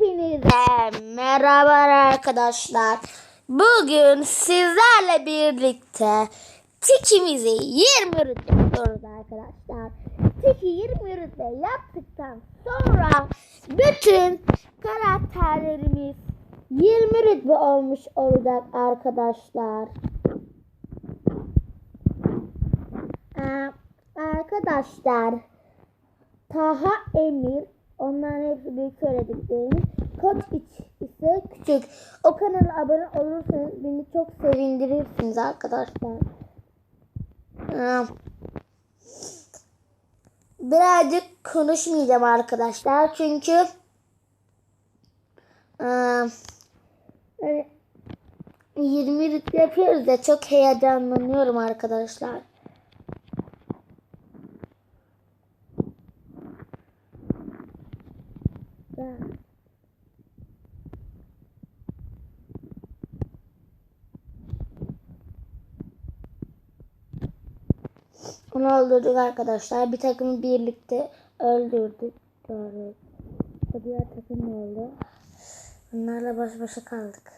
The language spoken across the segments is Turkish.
Hepinize merhaba arkadaşlar. Bugün sizlerle birlikte tikimizi 20 rütbe yapıyoruz arkadaşlar. Tiki 20 rütbe yaptıktan sonra bütün karakterlerimiz 20 rütbe olmuş olacak arkadaşlar. Ee, arkadaşlar Taha Emir onların hepsi büyük söylediklerimiz. Koç iç ise küçük. O kanala abone olursanız beni çok sevindirirsiniz arkadaşlar. Birazcık konuşmayacağım arkadaşlar. Çünkü hani 20 rütbe yapıyoruz da çok heyecanlanıyorum arkadaşlar. Onu öldürdük arkadaşlar. Bir takımı birlikte öldürdük. Doğru. Diğer takım oldu? Bunlarla baş başa kaldık.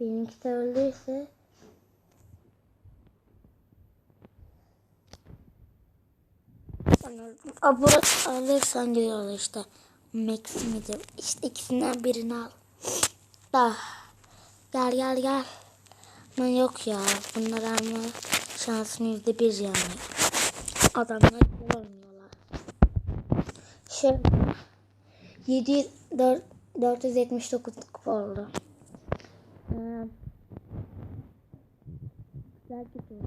Benimki de öldüyse ben burası alırsan diyorlar işte. Max? İşte ikisinden birini al. Da. Gel gel gel. Ama yok ya. Bunlar ama şansım yüzde bir yani. Adamlar oynuyorlar. Şey 7 4 479 kupa oldu. Ee, güzel gidiyor.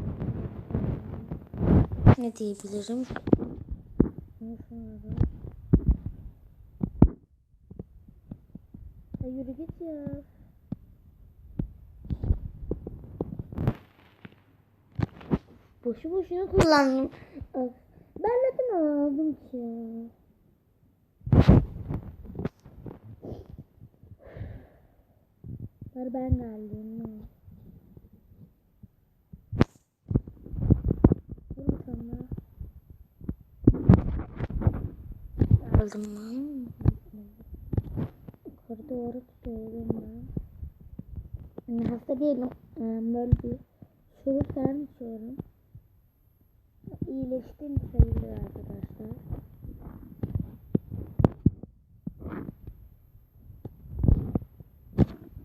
Ne diyebilirim? Yürü git ya. Boşu boşuna kullandım. Ben neden aldım ki? Var ben geldim. Vur sana. Aldım lan. Yukarı doğru tutuyorum ben. Yani hasta değilim. Ee, Böyle bir şurup falan içiyorum. İyileştim sayılır arkadaşlar.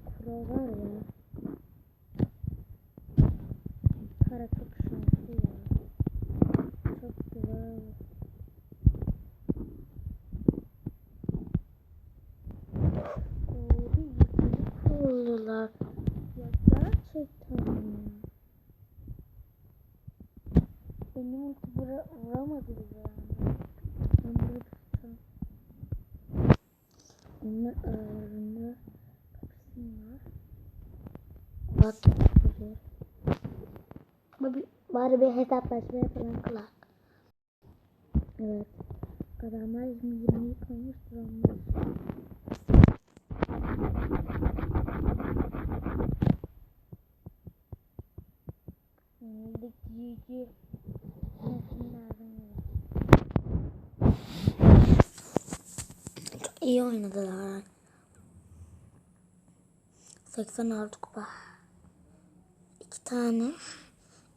Kuro var ya. Kara çok şanslı ya. Çok güzel. Kurdular. Ya gerçekten mi? Benim ulti vura, vuramadı bize yani. Ben bunu tutacağım. Onlar aralarında kapışsınlar. Bak yapıyor. Bari, bari bir hesaplaşma yapalım kulak. Evet. Adamlar 20'yi koymuştur onlar. Yenildik GG. Çok iyi oynadılar. 86 kupa. İki tane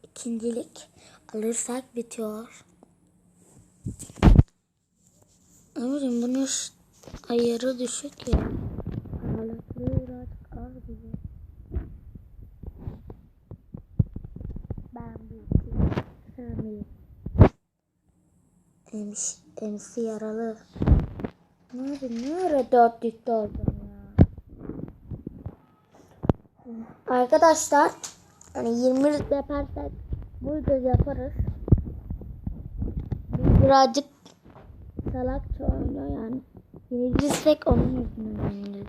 ikincilik alırsak bitiyor. Emirim bunun ayarı düşük ya. Ağlatıyor birazcık az gibi. Ben büyüteyim. Sen büyüt. MC, MC yaralı. Nerede, nerede dörtlükte oldum ya? Arkadaşlar, hani 20 rütbe yaparsak burada yaparız. Birazcık salakça oynuyor yani. Yenilirsek onun yüzünden.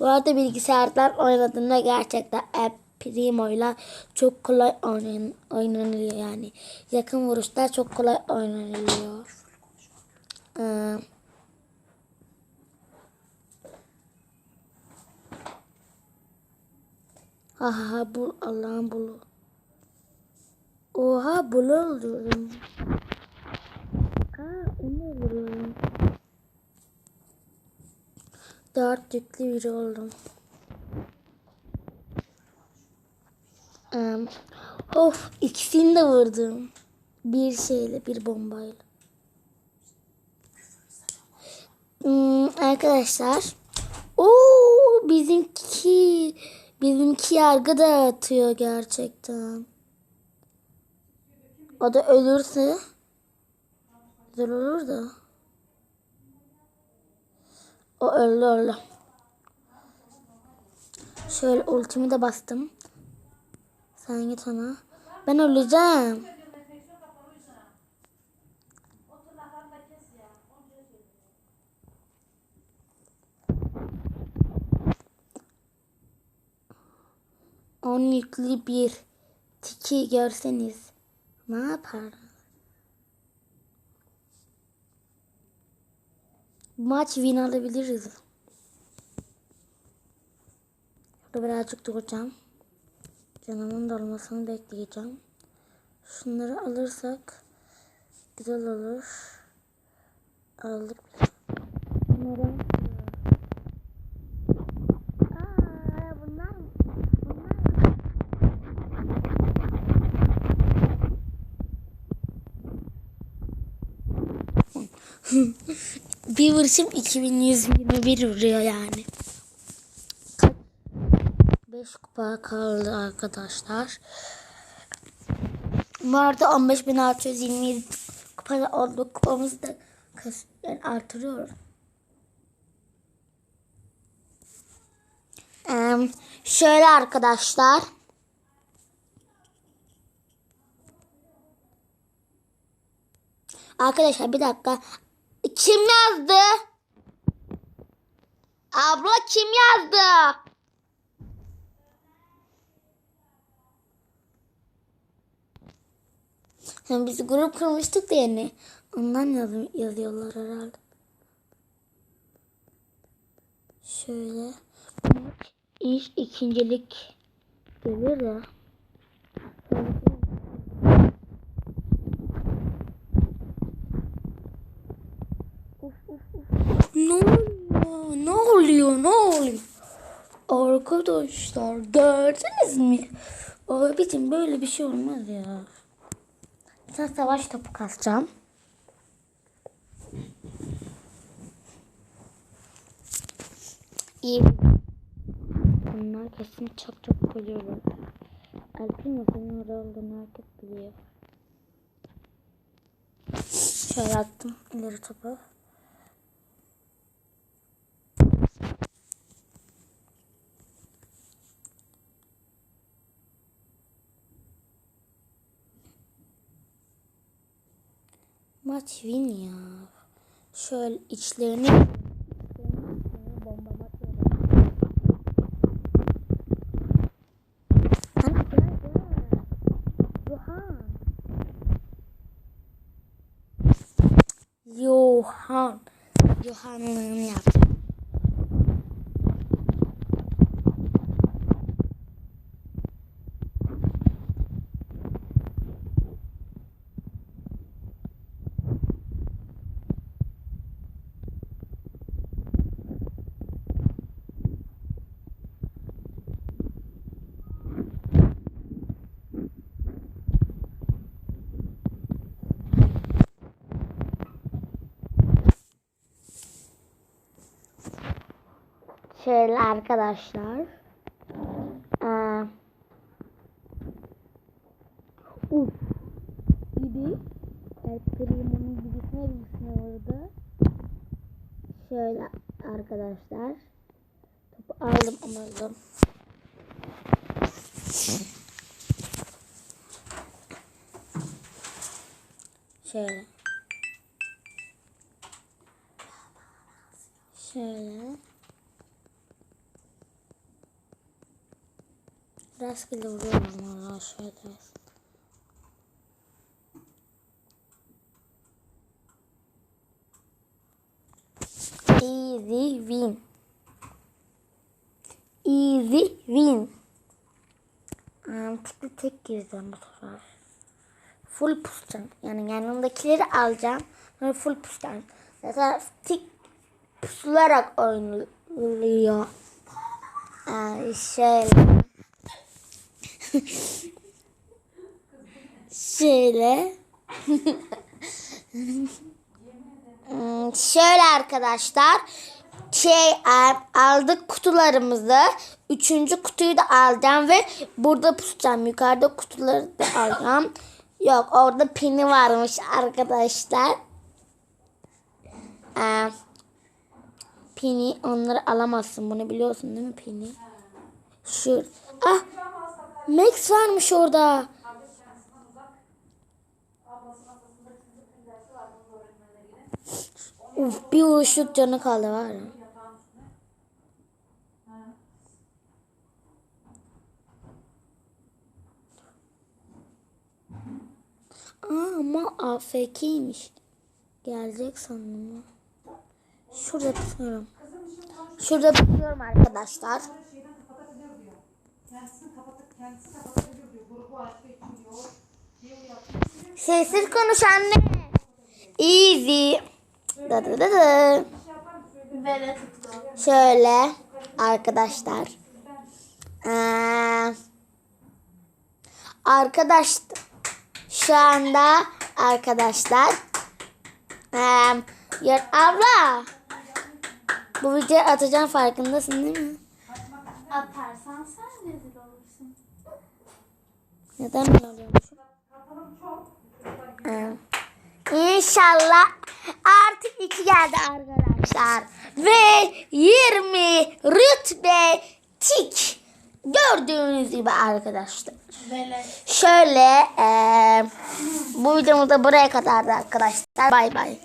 Bu arada bilgisayardan oynadığında gerçekten hep Primo'yla çok kolay oynan oynanılıyor yani. Yakın vuruşlar çok kolay oynanılıyor. Ee, Aha bu Allah'ın bulu. Oha bulu öldürdüm. Aa onu öldürüyorum. Dört yüklü biri oldum. Em, of ikisini de vurdum. Bir şeyle bir bombayla. Hmm, arkadaşlar. Oo bizimki bizimki yargı dağıtıyor gerçekten. O da ölürse güzel olur da. O öldü öldü. Şöyle ultimi de bastım. Sen git ona. Ben öleceğim. On yüklü bir tiki görseniz ne yapar? Maç win alabiliriz. Burada birazcık duracağım. Canımın dolmasını bekleyeceğim. Şunları alırsak güzel olur. Aldık. Bunları bir vuruşum 2121 vuruyor yani. 5 kupa kaldı arkadaşlar. Bu arada 15.627 kupada olduk. Kupamızı da yani artırıyoruz. Şöyle arkadaşlar. Arkadaşlar bir dakika. Kim yazdı? Abla kim yazdı? Yani biz grup kurmuştuk da yani. Ondan yazı yazıyorlar herhalde. Şöyle. İş ikincilik gelir ya. Ne oluyor? Ne oluyor? Ne oluyor? Arkadaşlar gördünüz mü? Abicim böyle bir şey olmaz ya. Sen savaş topu kasacağım. İyi. Bunlar kesin çok çok koyuyorlar. Alp'in senin orada olduğunu herkes biliyor. Şöyle attım ileri topu. Maç win ya. Şöyle içlerini bomba. Yohan. Yohan'ın yaptı. Şöyle arkadaşlar. Ee, uf. Gibi. El Primo'nun gibisine birisine vurdu. Şöyle arkadaşlar. Topu aldım aldım. Şöyle. Şöyle. Rastgele vuruyorum valla şöyle. Easy win. Easy win. Mantıklı tek gireceğim bu sefer. Full pusacağım. Yani yanımdakileri alacağım. Sonra full pusacağım. Zaten tik pusularak oyun, oluyor. Ee, şöyle. Şöyle. Hmm, şöyle arkadaşlar. Şey aldık kutularımızı. Üçüncü kutuyu da alacağım ve burada pusacağım. Yukarıda kutuları da alacağım. Yok orada pini varmış arkadaşlar. Ee, pini onları alamazsın. Bunu biliyorsun değil mi pini? Şu. Ah. Max varmış orada. Uf, bir vuruşluk canı kaldı var ya. Ama AFK'ymiş. Gelecek sandım ya. Şurada tutuyorum. Şurada tutuyorum arkadaşlar. Sessiz konuş anne. Easy. Da da da da. Şöyle arkadaşlar. Ee, arkadaş şu anda arkadaşlar ee, ya abla bu videoyu atacağım farkındasın değil mi? Atarsan Neden böyle oluyormuş? Ee, İnşallah artık iki geldi arkadaşlar. Ve 20 rütbe tik. Gördüğünüz gibi arkadaşlar. Böyle. Şöyle eee bu videomuz da buraya kadardı arkadaşlar. Bay bay.